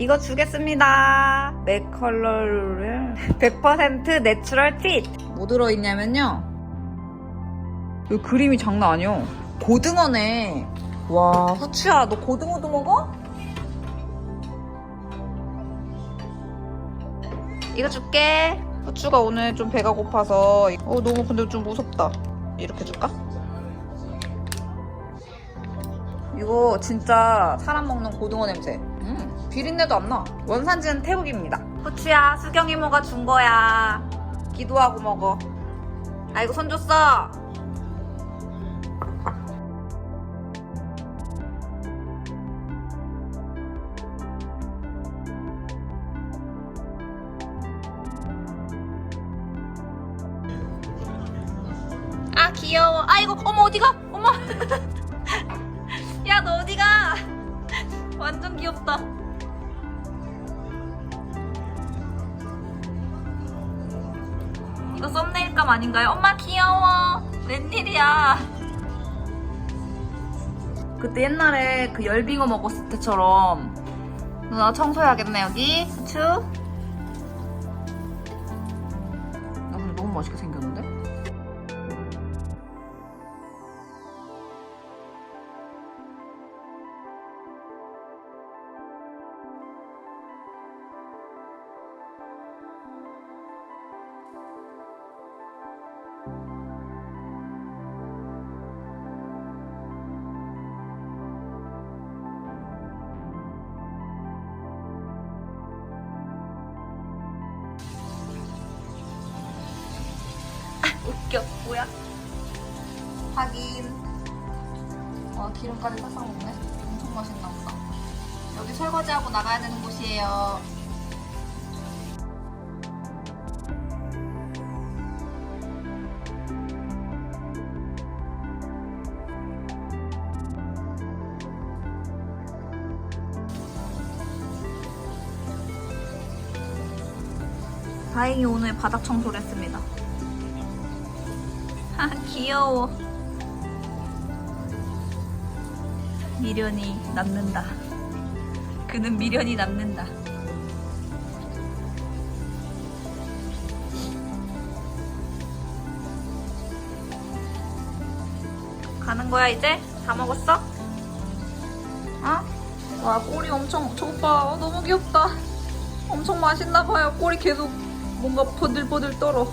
이거 주겠습니다. 맥컬러를 100% 내추럴 핏. 뭐 들어있냐면요. 이 그림이 장난 아니야. 고등어네. 와, 후추야, 너 고등어도 먹어? 이거 줄게. 후추가 오늘 좀 배가 고파서. 어, 너무 근데 좀 무섭다. 이렇게 줄까? 이거 진짜 사람 먹는 고등어 냄새. 음, 비린내도 안 나. 원산지는 태국입니다. 후추야, 수경 이모가 준 거야. 기도하고 먹어. 아이고, 손 줬어. 아 귀여워 아이고 어머 어디가 엄마 야너 어디가 완전 귀엽다 이거 썸네일감 아닌가요? 엄마 귀여워. 웬일이야. 그때 옛날에 그 열빙어 먹었을 때처럼. 누나 청소해야겠네 여기. 후추. 나 근데 너무 맛있게 생겼는데? 뭐야? 하긴 와 기름까지 살짝 먹네. 엄청 맛있나 보다. 여기 설거지하고 나가야 되는 곳이에요. 다행히 오늘 바닥 청소를 했습니다 아 귀여워. 미련이 남는다. 그는 미련이 남는다. 가는 거야 이제? 다 먹었어? 어? 와 꼬리 엄청 저거 봐 어, 너무 귀엽다. 엄청 맛있나 봐요. 꼬리 계속 뭔가 버들버들 떨어